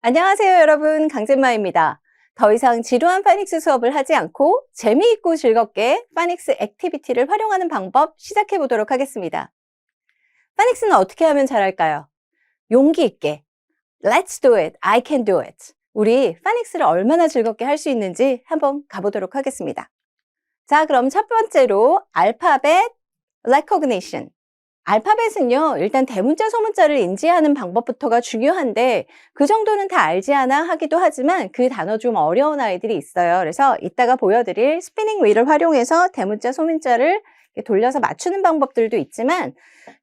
안녕하세요, 여러분. 강잼마입니다. 더 이상 지루한 파닉스 수업을 하지 않고 재미있고 즐겁게 파닉스 액티비티를 활용하는 방법 시작해 보도록 하겠습니다. 파닉스는 어떻게 하면 잘할까요? 용기 있게. Let's do it. I can do it. 우리 파닉스를 얼마나 즐겁게 할 수 있는지 한번 가보도록 하겠습니다. 자, 그럼 첫 번째로 알파벳 recognition. 알파벳은요, 일단 대문자, 소문자를 인지하는 방법부터가 중요한데, 그 정도는 다 알지 않아 하기도 하지만 그 단어 좀 어려운 아이들이 있어요. 그래서 이따가 보여드릴 스피닝 휠을 활용해서 대문자, 소문자를 돌려서 맞추는 방법들도 있지만,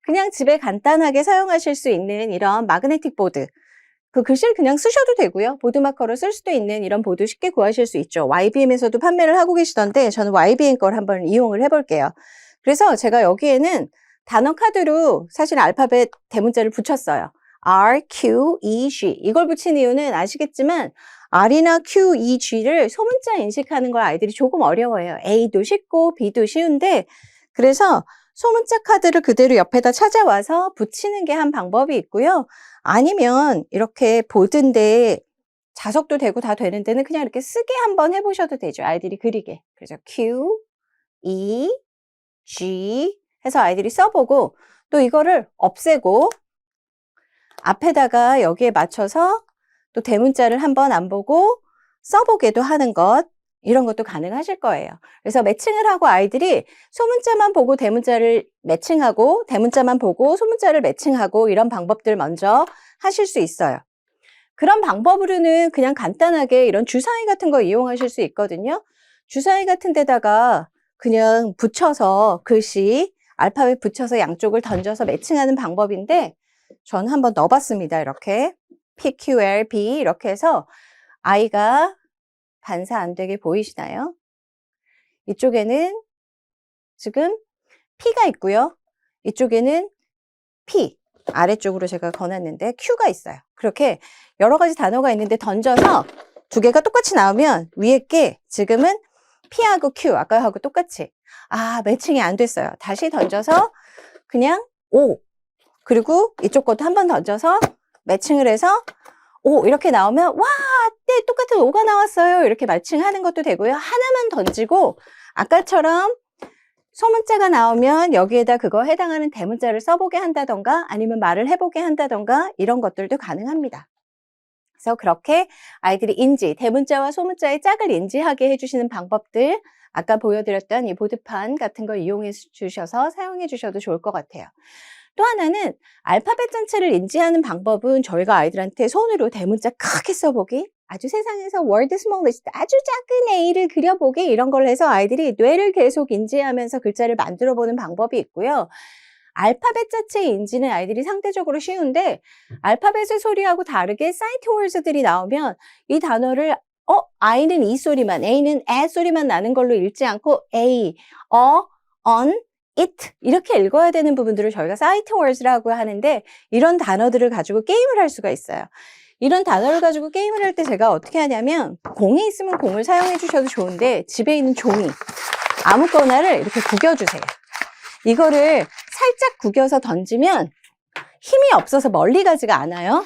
그냥 집에 간단하게 사용하실 수 있는 이런 마그네틱 보드, 그 글씨를 그냥 쓰셔도 되고요. 보드 마커로 쓸 수도 있는 이런 보드 쉽게 구하실 수 있죠. YBM에서도 판매를 하고 계시던데, 저는 YBM 걸 한번 이용을 해볼게요. 그래서 제가 여기에는 단어 카드로 사실 알파벳 대문자를 붙였어요. R, Q, E, G. 이걸 붙인 이유는 아시겠지만 R이나 Q, E, G를 소문자 인식하는 걸 아이들이 조금 어려워해요. A도 쉽고 B도 쉬운데 그래서 소문자 카드를 그대로 옆에다 찾아와서 붙이는 게 한 방법이 있고요. 아니면 이렇게 보드인데 자석도 되고 다 되는 데는 그냥 이렇게 쓰게 한번 해보셔도 되죠. 아이들이 그리게. 그래서 Q, E, G 해서 아이들이 써보고 또 이거를 없애고 앞에다가 여기에 맞춰서 또 대문자를 한번 안 보고 써보게도 하는 것 이런 것도 가능하실 거예요. 그래서 매칭을 하고 아이들이 소문자만 보고 대문자를 매칭하고 대문자만 보고 소문자를 매칭하고 이런 방법들 먼저 하실 수 있어요. 그런 방법으로는 그냥 간단하게 이런 주사위 같은 거 이용하실 수 있거든요. 주사위 같은 데다가 그냥 붙여서 글씨 알파벳 붙여서 양쪽을 던져서 매칭하는 방법인데 전 한번 넣어봤습니다. 이렇게 P, Q, L, B 이렇게 해서 아이가 반사 안 되게 보이시나요? 이쪽에는 지금 P가 있고요. 이쪽에는 P 아래쪽으로 제가 거놨는데 Q가 있어요. 그렇게 여러 가지 단어가 있는데 던져서 두 개가 똑같이 나오면 위에 게 지금은 P하고 Q 아까하고 똑같이 아 매칭이 안 됐어요. 다시 던져서 그냥 O 그리고 이쪽 것도 한 번 던져서 매칭을 해서 오 이렇게 나오면 와, 네 똑같은 오가 나왔어요. 이렇게 매칭하는 것도 되고요. 하나만 던지고 아까처럼 소문자가 나오면 여기에다 그거 해당하는 대문자를 써보게 한다던가 아니면 말을 해보게 한다던가 이런 것들도 가능합니다. 그래서 그렇게 아이들이 인지, 대문자와 소문자의 짝을 인지하게 해주시는 방법들 아까 보여드렸던 이 보드판 같은 걸 이용해 주셔서 사용해 주셔도 좋을 것 같아요. 또 하나는 알파벳 전체를 인지하는 방법은 저희가 아이들한테 손으로 대문자 크게 써보기 아주 세상에서 월드 스몰 리스트 아주 작은 A를 그려보기 이런 걸 해서 아이들이 뇌를 계속 인지하면서 글자를 만들어 보는 방법이 있고요. 알파벳 자체의 인지는 아이들이 상대적으로 쉬운데 알파벳의 소리하고 다르게 사이트 월드들이 나오면 이 단어를 어, I는 이 소리만, A는 에 소리만 나는 걸로 읽지 않고 A, 어, on, it 이렇게 읽어야 되는 부분들을 저희가 사이트 월드라고 하는데 이런 단어들을 가지고 게임을 할 수가 있어요. 이런 단어를 가지고 게임을 할 때 제가 어떻게 하냐면 공이 있으면 공을 사용해 주셔도 좋은데 집에 있는 종이 아무거나를 이렇게 구겨주세요. 이거를 살짝 구겨서 던지면 힘이 없어서 멀리 가지가 않아요.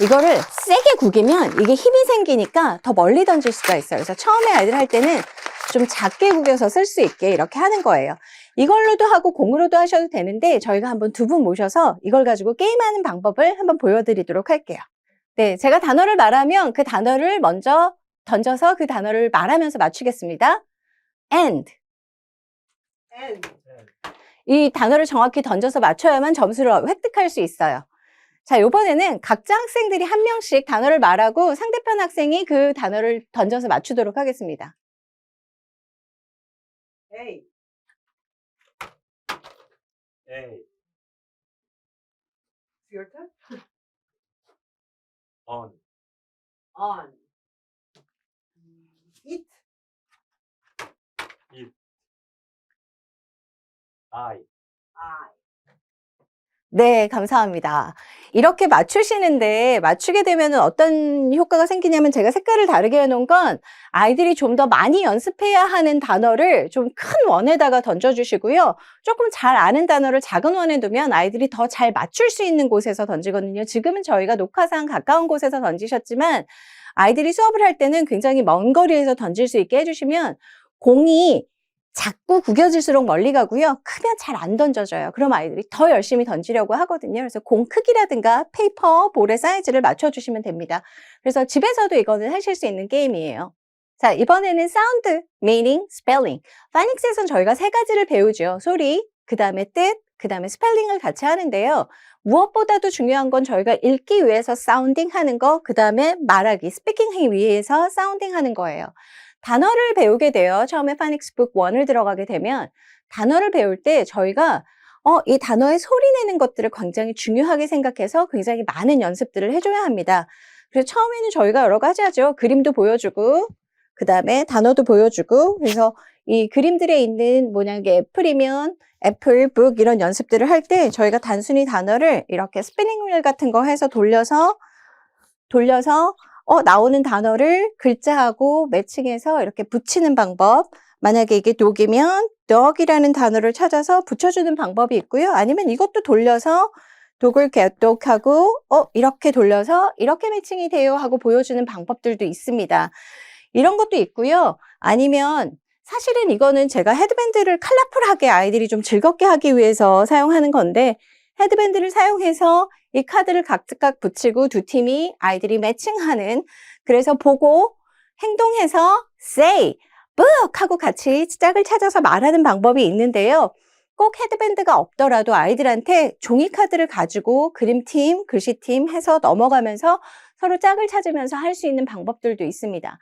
이거를 세게 구기면 이게 힘이 생기니까 더 멀리 던질 수가 있어요. 그래서 처음에 아이들 할 때는 좀 작게 구겨서 쓸 수 있게 이렇게 하는 거예요. 이걸로도 하고 공으로도 하셔도 되는데 저희가 한번 두 분 모셔서 이걸 가지고 게임하는 방법을 한번 보여드리도록 할게요. 네, 제가 단어를 말하면 그 단어를 먼저 던져서 그 단어를 말하면서 맞추겠습니다. and. and 이 단어를 정확히 던져서 맞춰야만 점수를 획득할 수 있어요. 자, 요번에는 각자 학생들이 한 명씩 단어를 말하고 상대편 학생이 그 단어를 던져서 맞추도록 하겠습니다. A. A. Your turn? On. On it it I I 네, 감사합니다. 이렇게 맞추시는데 맞추게 되면 어떤 효과가 생기냐면 제가 색깔을 다르게 해놓은 건 아이들이 좀 더 많이 연습해야 하는 단어를 좀 큰 원에다가 던져주시고요. 조금 잘 아는 단어를 작은 원에 두면 아이들이 더 잘 맞출 수 있는 곳에서 던지거든요. 지금은 저희가 녹화상 가까운 곳에서 던지셨지만 아이들이 수업을 할 때는 굉장히 먼 거리에서 던질 수 있게 해주시면 공이 자꾸 구겨질수록 멀리 가고요. 크면 잘 안 던져져요. 그럼 아이들이 더 열심히 던지려고 하거든요. 그래서 공 크기라든가 페이퍼, 볼의 사이즈를 맞춰주시면 됩니다. 그래서 집에서도 이거는 하실 수 있는 게임이에요. 자, 이번에는 사운드, meaning, spelling. 파닉스에선 저희가 세 가지를 배우죠. 소리, 그 다음에 뜻, 그 다음에 스펠링을 같이 하는데요. 무엇보다도 중요한 건 저희가 읽기 위해서 사운딩 하는 거, 그 다음에 말하기, 스피킹 하기 위해서 사운딩 하는 거예요. 단어를 배우게 돼요. 처음에 파닉스 북 1을 들어가게 되면 단어를 배울 때 저희가 어, 이 단어의 소리 내는 것들을 굉장히 중요하게 생각해서 굉장히 많은 연습들을 해줘야 합니다. 그래서 처음에는 저희가 여러 가지 하죠. 그림도 보여주고, 그 다음에 단어도 보여주고, 그래서 이 그림들에 있는 뭐냐, 이게 애플이면 애플, 북 이런 연습들을 할 때 저희가 단순히 단어를 이렇게 스피닝 휠 같은 거 해서 돌려서, 돌려서 어, 나오는 단어를 글자하고 매칭해서 이렇게 붙이는 방법. 만약에 이게 독이면 dog이라는 단어를 찾아서 붙여주는 방법이 있고요. 아니면 이것도 돌려서 독을 개독하고 어, 이렇게 돌려서 이렇게 매칭이 돼요 하고 보여주는 방법들도 있습니다. 이런 것도 있고요. 아니면 사실은 이거는 제가 헤드밴드를 컬러풀하게 아이들이 좀 즐겁게 하기 위해서 사용하는 건데 헤드밴드를 사용해서 이 카드를 각각 붙이고 두 팀이 아이들이 매칭하는 그래서 보고 행동해서 say, book 하고 같이 짝을 찾아서 말하는 방법이 있는데요. 꼭 헤드밴드가 없더라도 아이들한테 종이 카드를 가지고 그림팀, 글씨팀 해서 넘어가면서 서로 짝을 찾으면서 할 수 있는 방법들도 있습니다.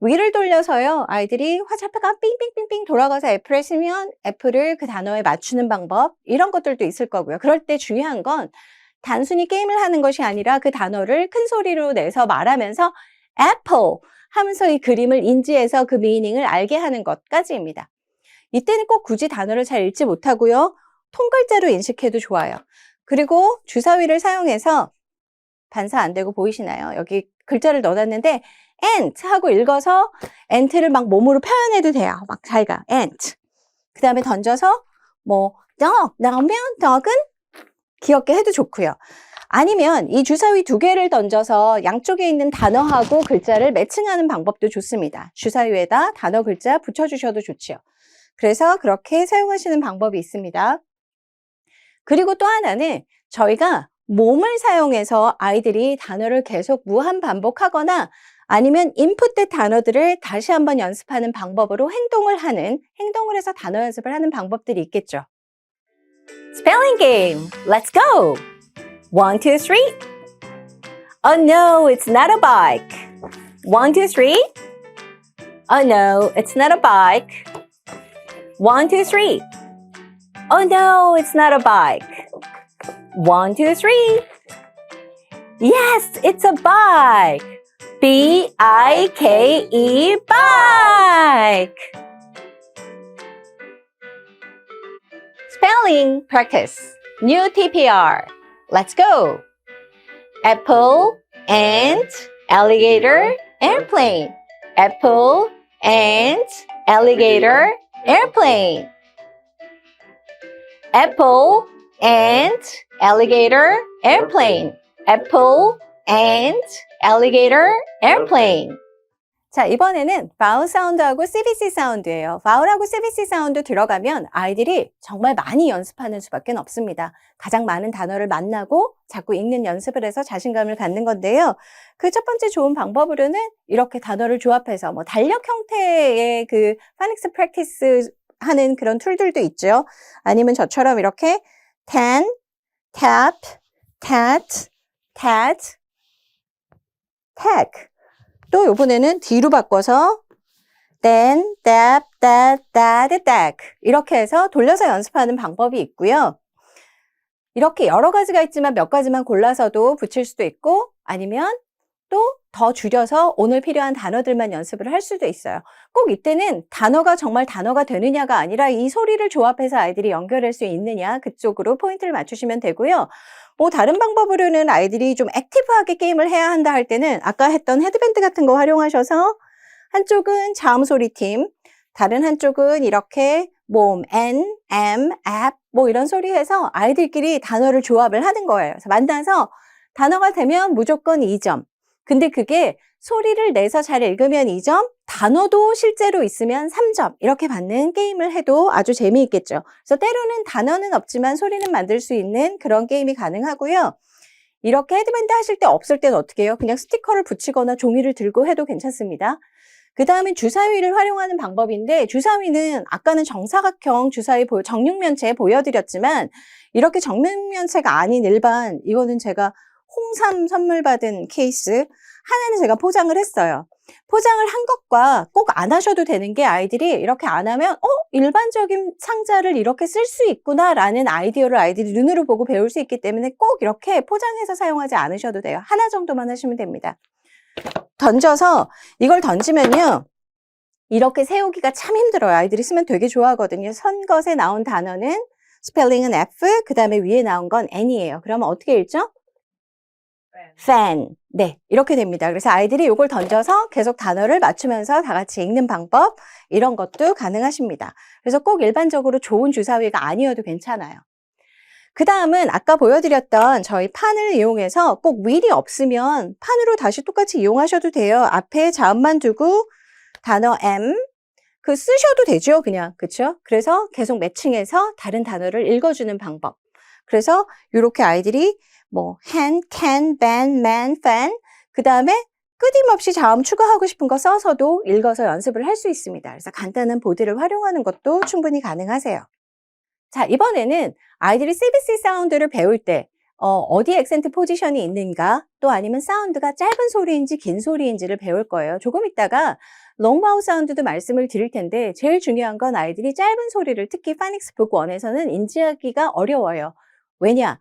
위를 돌려서요, 아이들이 화살표가 삥삥삥삥 돌아가서 애플을 쓰면 애플을 그 단어에 맞추는 방법, 이런 것들도 있을 거고요. 그럴 때 중요한 건 단순히 게임을 하는 것이 아니라 그 단어를 큰 소리로 내서 말하면서 apple 하면서 이 그림을 인지해서 그 미닝을 알게 하는 것까지입니다. 이때는 꼭 굳이 단어를 잘 읽지 못하고요. 통글자로 인식해도 좋아요. 그리고 주사위를 사용해서 반사 안 되고 보이시나요? 여기 글자를 넣어놨는데 ant 하고 읽어서 ant를 막 몸으로 표현해도 돼요. 막 자기가 ant. 그 다음에 던져서 뭐 dog 나오면 dog은 귀엽게 해도 좋고요. 아니면 이 주사위 두 개를 던져서 양쪽에 있는 단어하고 글자를 매칭하는 방법도 좋습니다. 주사위에다 단어 글자 붙여주셔도 좋지요. 그래서 그렇게 사용하시는 방법이 있습니다. 그리고 또 하나는 저희가 몸을 사용해서 아이들이 단어를 계속 무한 반복하거나 아니면 인풋된 단어들을 다시 한번 연습하는 방법으로 행동을 하는, 행동을 해서 단어 연습을 하는 방법들이 있겠죠. Spelling game. Let's go. One, two, three. Oh no, it's not a bike. One, two, three. Oh no, it's not a bike. One, two, three. Oh no, it's not a bike. One, two, three. Yes, it's a bike. B I K E bike. Spelling practice. New TPR. Let's go. Apple, ant, alligator, airplane. Apple, ant, alligator, airplane. Apple, ant, alligator, airplane. Apple, ant, alligator, airplane. 자, 이번에는 바울 사운드하고 CBC 사운드예요. 바울하고 CBC 사운드 들어가면 아이들이 정말 많이 연습하는 수밖에 없습니다. 가장 많은 단어를 만나고 자꾸 읽는 연습을 해서 자신감을 갖는 건데요. 그 첫 번째 좋은 방법으로는 이렇게 단어를 조합해서 뭐 달력 형태의 그 파닉스 프랙티스 하는 그런 툴들도 있죠. 아니면 저처럼 이렇게 tan, tap, tat, tat, tag. 또 요번에는 뒤로 바꿔서 then, that, that, that, that 이렇게 해서 돌려서 연습하는 방법이 있고요. 이렇게 여러 가지가 있지만 몇 가지만 골라서도 붙일 수도 있고 아니면 또 더 줄여서 오늘 필요한 단어들만 연습을 할 수도 있어요. 꼭 이때는 단어가 정말 단어가 되느냐가 아니라 이 소리를 조합해서 아이들이 연결할 수 있느냐 그쪽으로 포인트를 맞추시면 되고요. 뭐 다른 방법으로는 아이들이 좀 액티브하게 게임을 해야 한다 할 때는 아까 했던 헤드밴드 같은 거 활용하셔서 한쪽은 자음 소리 팀, 다른 한쪽은 이렇게 몸, n, m, app 뭐 이런 소리 해서 아이들끼리 단어를 조합을 하는 거예요. 그래서 만나서 단어가 되면 무조건 2점. 근데 그게 소리를 내서 잘 읽으면 2점, 단어도 실제로 있으면 3점 이렇게 받는 게임을 해도 아주 재미있겠죠. 그래서 때로는 단어는 없지만 소리는 만들 수 있는 그런 게임이 가능하고요. 이렇게 헤드밴드 하실 때 없을 때는 어떻게 해요? 그냥 스티커를 붙이거나 종이를 들고 해도 괜찮습니다. 그 다음에 주사위를 활용하는 방법인데 주사위는 아까는 정사각형 주사위 보- 정육면체 보여드렸지만 이렇게 정육면체가 아닌 일반 이거는 제가 홍삼 선물 받은 케이스 하나는 제가 포장을 했어요. 포장을 한 것과 꼭 안 하셔도 되는 게 아이들이 이렇게 안 하면 어 일반적인 상자를 이렇게 쓸 수 있구나라는 아이디어를 아이들이 눈으로 보고 배울 수 있기 때문에 꼭 이렇게 포장해서 사용하지 않으셔도 돼요. 하나 정도만 하시면 됩니다. 던져서 이걸 던지면요. 이렇게 세우기가 참 힘들어요. 아이들이 쓰면 되게 좋아하거든요. 선것에 나온 단어는 스펠링은 F, 그 다음에 위에 나온 건 N이에요. 그러면 어떻게 읽죠? Fan. 네, 이렇게 됩니다. 그래서 아이들이 이걸 던져서 계속 단어를 맞추면서 다 같이 읽는 방법, 이런 것도 가능하십니다. 그래서 꼭 일반적으로 좋은 주사위가 아니어도 괜찮아요. 그 다음은 아까 보여드렸던 저희 판을 이용해서 꼭 윌이 없으면 판으로 다시 똑같이 이용하셔도 돼요. 앞에 자음만 두고 단어 M, 그 쓰셔도 되죠, 그냥. 그쵸? 그래서 계속 매칭해서 다른 단어를 읽어주는 방법. 그래서 이렇게 아이들이 뭐 hand, can, ban, man, fan 그 다음에 끊임없이 자음 추가하고 싶은 거 써서도 읽어서 연습을 할 수 있습니다. 그래서 간단한 보드를 활용하는 것도 충분히 가능하세요. 자, 이번에는 아이들이 CBC 사운드를 배울 때 어, 디 액센트 포지션이 있는가 또 아니면 사운드가 짧은 소리인지 긴 소리인지를 배울 거예요. 조금 있다가 롱바우 사운드도 말씀을 드릴 텐데 제일 중요한 건 아이들이 짧은 소리를 특히 파닉스 북 1에서는 인지하기가 어려워요. 왜냐?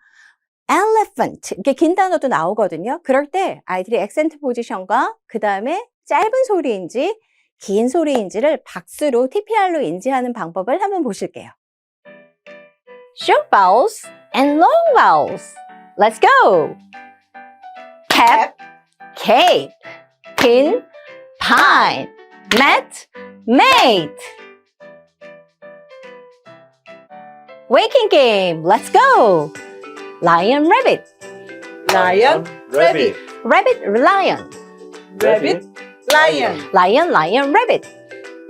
Elephant 이렇게 긴 단어도 나오거든요. 그럴 때 아이들이 액센트 포지션과 그 다음에 짧은 소리인지 긴 소리인지를 박수로 TPR로 인지하는 방법을 한번 보실게요. Short vowels and long vowels. Let's go. Cap, cape, pin, pine, mat, mate. Waking game. Let's go. Lion, rabbit. Lion, rabbit, Rabbit, lion. rabbit, lion, Lion, lion, rabbit.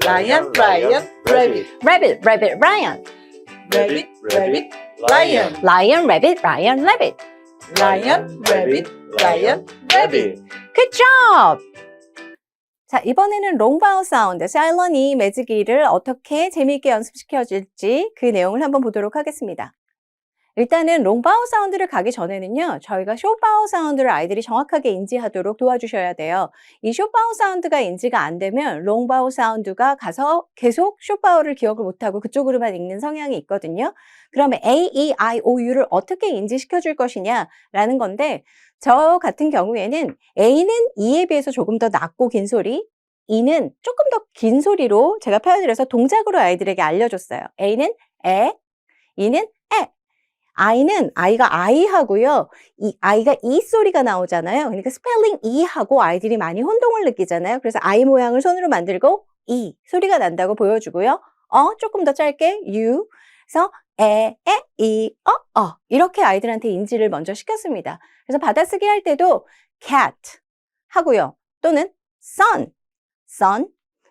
lion, lion, rabbit, Rabbit, rabbit, lion. rabbit, rabbit, lion, Lion, rabbit, lion, rabbit. lion, rabbit, lion, rabbit. Good job! 자, 이번에는 롱바우 사운드, 사일런이 매직이를 어떻게 재미있게 연습시켜 줄지 그 내용을 한번 보도록 하겠습니다. 일단은 롱바우 사운드를 가기 전에는요, 저희가 숏바우 사운드를 아이들이 정확하게 인지하도록 도와주셔야 돼요. 이 숏바우 사운드가 인지가 안 되면 롱바우 사운드가 가서 계속 숏바우를 기억을 못하고 그쪽으로만 읽는 성향이 있거든요. 그러면 A, E, I, O, U를 어떻게 인지시켜 줄 것이냐 라는 건데, 저 같은 경우에는 A는 E에 비해서 조금 더 낮고 긴 소리, E는 조금 더 긴 소리로 제가 표현을 해서 동작으로 아이들에게 알려줬어요. A는 에, E는 에. I는 I가 I 하고요. 이 I가 E 소리가 나오잖아요. 그러니까 스펠링 E 하고 아이들이 많이 혼동을 느끼잖아요. 그래서 I 모양을 손으로 만들고 E 소리가 난다고 보여주고요. 어 조금 더 짧게 U. 그래서 에, 에, 이, 어, 어 이렇게 아이들한테 인지를 먼저 시켰습니다. 그래서 받아쓰기 할 때도 cat 하고요. 또는 sun, sun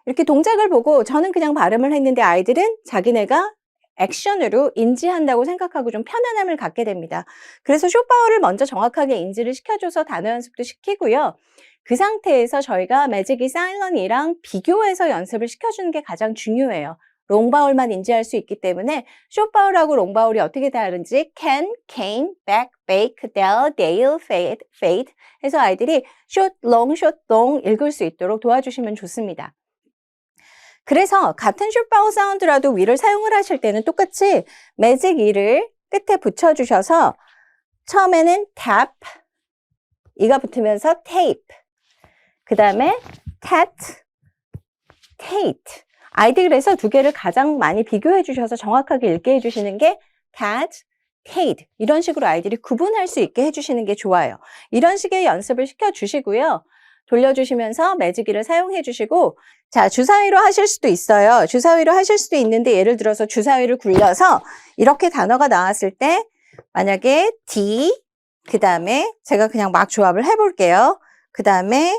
이렇게 동작을 보고 저는 그냥 발음을 했는데 아이들은 자기네가 액션으로 인지한다고 생각하고 좀 편안함을 갖게 됩니다. 그래서 쇼파워를 먼저 정확하게 인지를 시켜줘서 단어 연습도 시키고요. 그 상태에서 저희가 매직이 사일런이랑 비교해서 연습을 시켜주는 게 가장 중요해요. 롱바울만 인지할 수 있기 때문에 숏바울하고 롱바울이 어떻게 다른지 can, came, back, bake, dell, dale, fade, fade 해서 아이들이 short, long, short, long 읽을 수 있도록 도와주시면 좋습니다. 그래서 같은 숏바울 사운드라도 위를 사용을 하실 때는 똑같이 매직 이를 끝에 붙여주셔서 처음에는 tap, 이가 붙으면서 tape, 그 다음에 cat, Kate. 아이디 그래서 두 개를 가장 많이 비교해 주셔서 정확하게 읽게 해주시는 게 cat, Kate. 이런 식으로 아이들이 구분할 수 있게 해주시는 게 좋아요. 이런 식의 연습을 시켜주시고요. 돌려주시면서 매직기를 사용해 주시고 자 주사위로 하실 수도 있어요. 주사위로 하실 수도 있는데 예를 들어서 주사위를 굴려서 이렇게 단어가 나왔을 때 만약에 D 그 다음에 제가 그냥 막 조합을 해볼게요. 그 다음에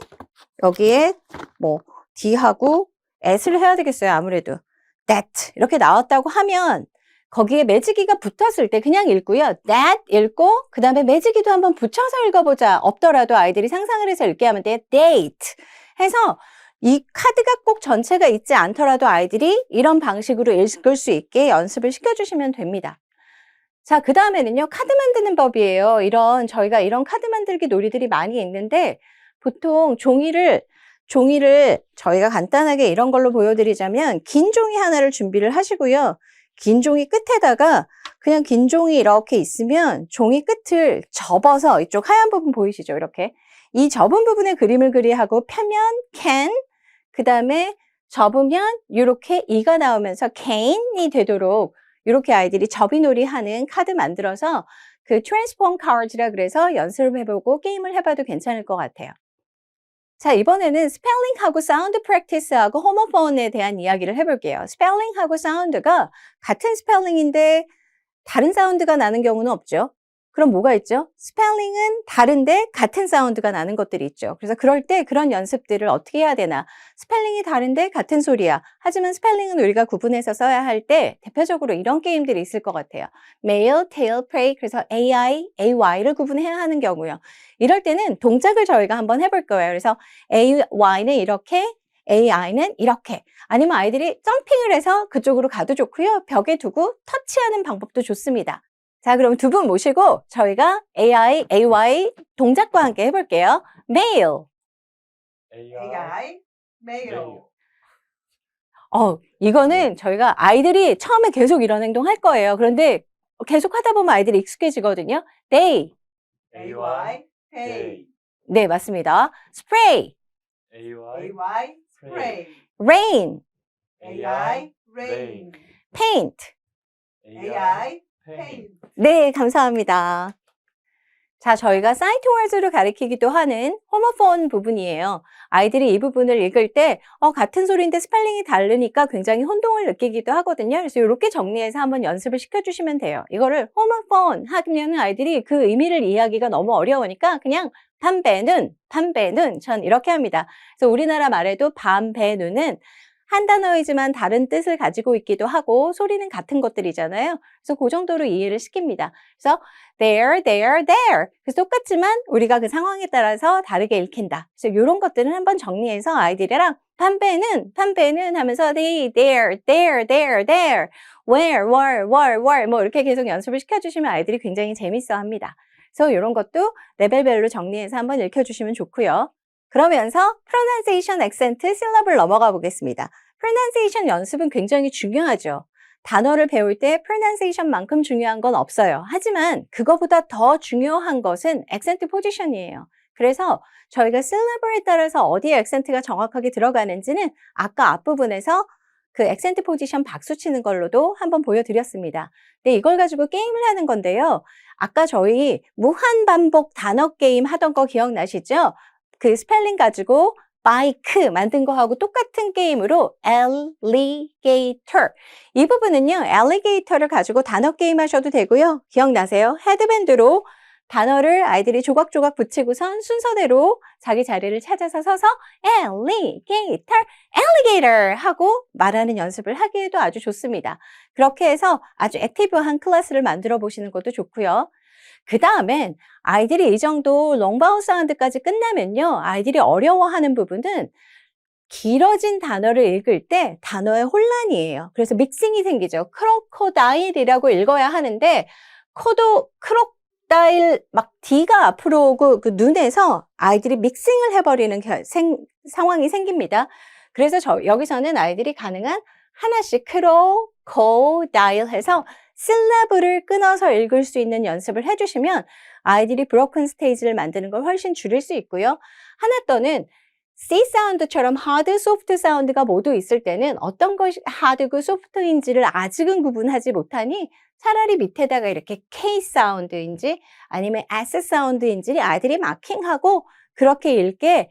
여기에 뭐 D하고 S를 해야 되겠어요. 아무래도 that 이렇게 나왔다고 하면 거기에 매지기가 붙었을 때 그냥 읽고요. that 읽고 그 다음에 매지기도 한번 붙여서 읽어보자. 없더라도 아이들이 상상을 해서 읽게 하면 돼요. date 해서 이 카드가 꼭 전체가 있지 않더라도 아이들이 이런 방식으로 읽을 수 있게 연습을 시켜주시면 됩니다. 자, 그 다음에는요, 카드 만드는 법이에요. 이런, 저희가 이런 카드 만들기 놀이들이 많이 있는데, 보통 종이를, 종이를 저희가 간단하게 이런 걸로 보여드리자면, 긴 종이 하나를 준비를 하시고요. 긴 종이 끝에다가 그냥 긴 종이 이렇게 있으면 종이 끝을 접어서 이쪽 하얀 부분 보이시죠? 이렇게. 이 접은 부분에 그림을 그리하고 펴면 can, 그 다음에 접으면 이렇게 이가 나오면서 can이 되도록 이렇게 아이들이 접이놀이 하는 카드 만들어서 그 트랜스폼 카드라 그래서 연습을 해보고 게임을 해봐도 괜찮을 것 같아요. 자, 이번에는 스펠링하고 사운드 프랙티스하고 호모폰에 대한 이야기를 해볼게요. 스펠링하고 사운드가 같은 스펠링인데 다른 사운드가 나는 경우는 없죠. 그럼 뭐가 있죠? 스펠링은 다른데 같은 사운드가 나는 것들이 있죠. 그래서 그럴 때 그런 연습들을 어떻게 해야 되나? 스펠링이 다른데 같은 소리야. 하지만 스펠링은 우리가 구분해서 써야 할 때 대표적으로 이런 게임들이 있을 것 같아요. male, tail, prey. 그래서 AI, AY를 구분해야 하는 경우요. 이럴 때는 동작을 저희가 한번 해볼 거예요. 그래서 AY는 이렇게, AI는 이렇게. 아니면 아이들이 점핑을 해서 그쪽으로 가도 좋고요. 벽에 두고 터치하는 방법도 좋습니다. 자, 그럼 두 분 모시고 저희가 AI, AY 동작과 함께 해볼게요. male. AI, male. 어, 이거는 저희가 아이들이 처음에 계속 이런 행동 할 거예요. 그런데 계속 하다 보면 아이들이 익숙해지거든요. they. AY, hey. 네, 맞습니다. spray, AY, AY, spray. rain, AI, rain. paint. AI. 네, 감사합니다. 자, 저희가 사이트 월즈를 가리키기도 하는 호모폰 부분이에요. 아이들이 이 부분을 읽을 때, 어, 같은 소리인데 스펠링이 다르니까 굉장히 혼동을 느끼기도 하거든요. 그래서 이렇게 정리해서 한번 연습을 시켜주시면 돼요. 이거를 호모폰 하면 아이들이 그 의미를 이해하기가 너무 어려우니까 그냥 밤배눈, 밤배눈, 전 이렇게 합니다. 그래서 우리나라 말에도 밤배눈은 한 단어이지만 다른 뜻을 가지고 있기도 하고 소리는 같은 것들이잖아요. 그래서 그 정도로 이해를 시킵니다. 그래서 there, there, there. 그래서 똑같지만 우리가 그 상황에 따라서 다르게 읽힌다. 그래서 이런 것들은 한번 정리해서 아이들이랑 판배는, 판배는 하면서 they, there, there, there, there, where, where, where, where 뭐 이렇게 계속 연습을 시켜주시면 아이들이 굉장히 재밌어 합니다. 그래서 이런 것도 레벨별로 정리해서 한번 읽혀주시면 좋고요. 그러면서 pronunciation, accent, syllab을 넘어가 보겠습니다. pronunciation 연습은 굉장히 중요하죠. 단어를 배울 때 pronunciation만큼 중요한 건 없어요. 하지만 그거보다 더 중요한 것은 accent 포지션이에요. 그래서 저희가 syllab에 따라서 어디에 accent가 정확하게 들어가는지는 아까 앞부분에서 그 액센트 포지션 박수 치는 걸로도 한번 보여드렸습니다. 네, 이걸 가지고 게임을 하는 건데요. 아까 저희 무한 반복 단어 게임 하던 거 기억나시죠? 그 스펠링 가지고 바이크 만든 거하고 똑같은 게임으로 alligator 이 부분은요 alligator를 가지고 단어 게임 하셔도 되고요 기억나세요 헤드밴드로 단어를 아이들이 조각조각 붙이고선 순서대로 자기 자리를 찾아서 서서 alligator, alligator 하고 말하는 연습을 하기에도 아주 좋습니다. 그렇게 해서 아주 액티브한 클래스를 만들어 보시는 것도 좋고요. 그 다음엔 아이들이 이 정도 롱바운 사운드까지 끝나면요. 아이들이 어려워하는 부분은 길어진 단어를 읽을 때 단어의 혼란이에요. 그래서 믹싱이 생기죠. 크로코다일이라고 읽어야 하는데 코도 크록다일 막 D가 앞으로 오고 그 눈에서 아이들이 믹싱을 해버리는 겨- 생- 상황이 생깁니다. 그래서 저 여기서는 아이들이 가능한 하나씩 크로코다일 해서 실레브를 끊어서 읽을 수 있는 연습을 해주시면 아이들이 브로큰 스테이지를 만드는 걸 훨씬 줄일 수 있고요. 하나 더는 C 사운드처럼 하드, 소프트 사운드가 모두 있을 때는 어떤 것이 하드고 소프트인지를 아직은 구분하지 못하니 차라리 밑에다가 이렇게 K 사운드인지 아니면 S 사운드인지 아이들이 마킹하고 그렇게 읽게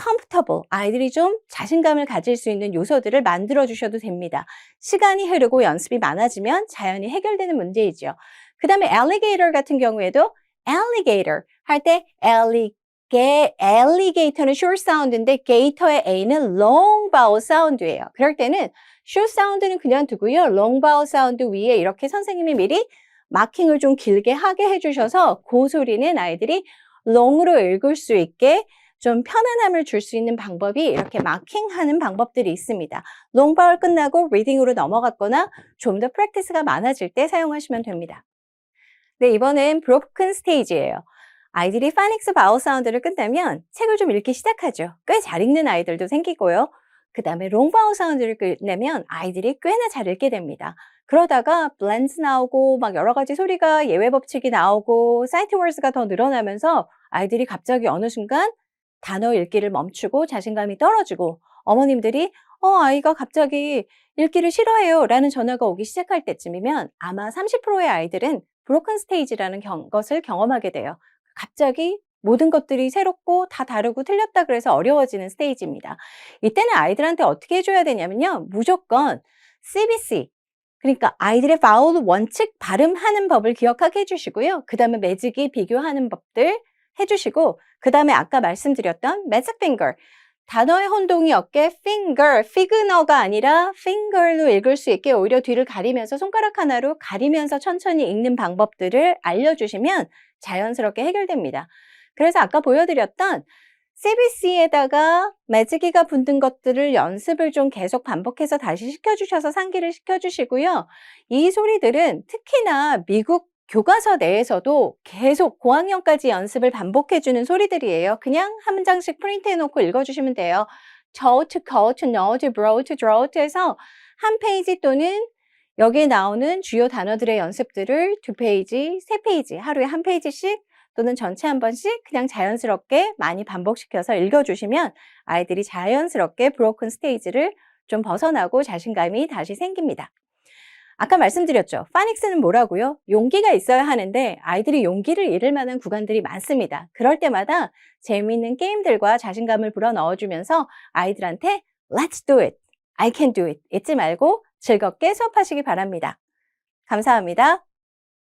comfortable, 아이들이 좀 자신감을 가질 수 있는 요소들을 만들어 주셔도 됩니다. 시간이 흐르고 연습이 많아지면 자연히 해결되는 문제이죠. 그 다음에 alligator 같은 경우에도 alligator 할 때 alligator alligator는 short 사운드인데 gator의 A는 long vowel 사운드예요. 그럴 때는 short 사운드는 그냥 두고요. long vowel 사운드 위에 이렇게 선생님이 미리 마킹을 좀 길게 하게 해주셔서 그 소리는 아이들이 long으로 읽을 수 있게 좀 편안함을 줄 수 있는 방법이 이렇게 마킹하는 방법들이 있습니다. vowel 끝나고 reading으로 넘어갔거나 좀 더 프랙티스가 많아질 때 사용하시면 됩니다. 네, 이번엔 broken stage예요. 아이들이 파닉스 바우 사운드를 끝내면 책을 좀 읽기 시작하죠. 꽤 잘 읽는 아이들도 생기고요. 그 다음에 롱 바우 사운드를 끝내면 아이들이 꽤나 잘 읽게 됩니다. 그러다가 블렌즈 나오고 막 여러 가지 소리가 예외 법칙이 나오고 사이트 월스가 더 늘어나면서 아이들이 갑자기 어느 순간 단어 읽기를 멈추고 자신감이 떨어지고 어머님들이 어 아이가 갑자기 읽기를 싫어해요 라는 전화가 오기 시작할 때쯤이면 아마 30%의 아이들은 브로큰 스테이지라는 경- 것을 경험하게 돼요. 갑자기 모든 것들이 새롭고 다 다르고 틀렸다 그래서 어려워지는 스테이지입니다. 이때는 아이들한테 어떻게 해줘야 되냐면요. 무조건 CBC, 그러니까 아이들의 바울 원칙 발음하는 법을 기억하게 해주시고요. 그 다음에 매직이 비교하는 법들 해주시고, 그 다음에 아까 말씀드렸던 매직 핑거, 단어의 혼동이 없게 finger, 피그너가 아니라 finger로 읽을 수 있게 오히려 뒤를 가리면서 손가락 하나로 가리면서 천천히 읽는 방법들을 알려주시면 자연스럽게 해결됩니다. 그래서 아까 보여드렸던 CBC에다가 매지기가 붙는 것들을 연습을 좀 계속 반복해서 다시 시켜주셔서 상기를 시켜주시고요. 이 소리들은 특히나 미국 교과서 내에서도 계속 고학년까지 연습을 반복해주는 소리들이에요. 그냥 한 문장씩 프린트해놓고 읽어주시면 돼요. to, to, go, to know, to grow, to draw, to 해서 한 페이지 또는 여기에 나오는 주요 단어들의 연습들을 두 페이지, 세 페이지, 하루에 한 페이지씩 또는 전체 한 번씩 그냥 자연스럽게 많이 반복시켜서 읽어주시면 아이들이 자연스럽게 브로큰 스테이지를 좀 벗어나고 자신감이 다시 생깁니다. 아까 말씀드렸죠. 파닉스는 뭐라고요? 용기가 있어야 하는데 아이들이 용기를 잃을 만한 구간들이 많습니다. 그럴 때마다 재미있는 게임들과 자신감을 불어넣어주면서 아이들한테 Let's do it, I can do it 잊지 말고 즐겁게 수업하시기 바랍니다. 감사합니다.